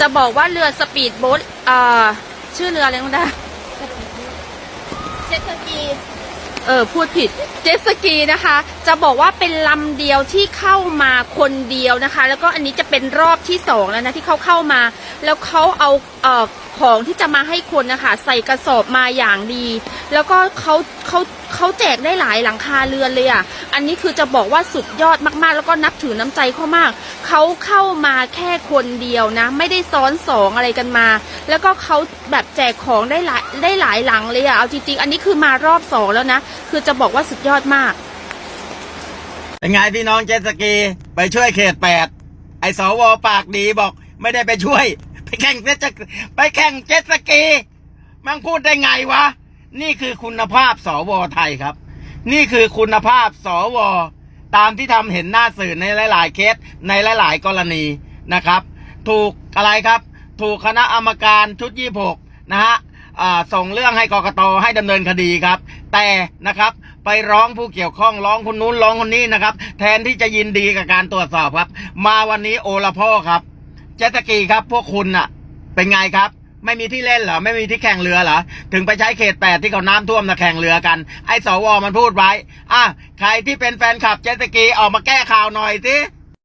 จะบอกว่าเรือสปีดโบ๊ทอ่า ชื่อเรืออะไรนะเจ็ตสกี เออพูดผิดเจ็ตสกีนะคะ จะบอกว่าเป็นลำเดียวที่เข้ามาคนเดียวนะคะ แล้วก็อันนี้จะเป็นรอบที่สองแล้วนะที่เขาเข้ามา แล้วเขาเอาเอ่อของที่จะมาให้คนนะคะใส่กระสอบมาอย่างดี แล้วก็เขาเขาเขาแจกได้หลายหลังคาเรือนเลยอะ อันนี้คือจะบอกว่าสุดยอดมากๆ แล้วก็นับถือน้ำใจเขามาก เขาเข้ามาแค่คนเดียวนะ ไม่ได้ซ้อนสองอะไรกันมา แล้วก็เขาแบบแจกของได้หลายได้หลายหลังเลยอะ เอาจริงๆ อันนี้คือมารอบสองแล้วนะคือจะบอกว่าสุดยอดมาก เป็นไงพี่น้องเจสกี ไปช่วยเขตแปดไอสวปากดีบอกไม่ได้ไปช่วย ไปแข่งเจสไปแข่งเจสกีมันพูดได้ไงวะ นี่คือคุณภาพสวไทยครับ นี่คือคุณภาพสวตามที่ทำเห็นหน้าสื่อในหลาย ๆ เคสในหลาย ๆ กรณีนะครับ ถูกอะไรครับ ถูกคณะกรรมการชุด 26 นะฮะ ส่งเรื่องให้กกตให้ดำเนินคดีครับ แต่นะครับไปร้องผู้เกี่ยวข้องร้องคนนู้นร้องคนนี้นะครับ แทนที่จะยินดีกับการตรวจสอบครับ มาวันนี้โอละพ่อครับเจตสกีครับ พวกคุณน่ะ เป็นไงครับไม่มีที่เล่นเหรอ ไม่มีที่แข่งเรือเหรอ ถึงไปใช้เขตแปดที่เขาน้ำท่วมนะแข่งเรือกัน ไอ้สวมันพูดไว้อะใครที่เป็นแฟนคลับเจสกีออกมาแก้ข่าวหน่อยสิ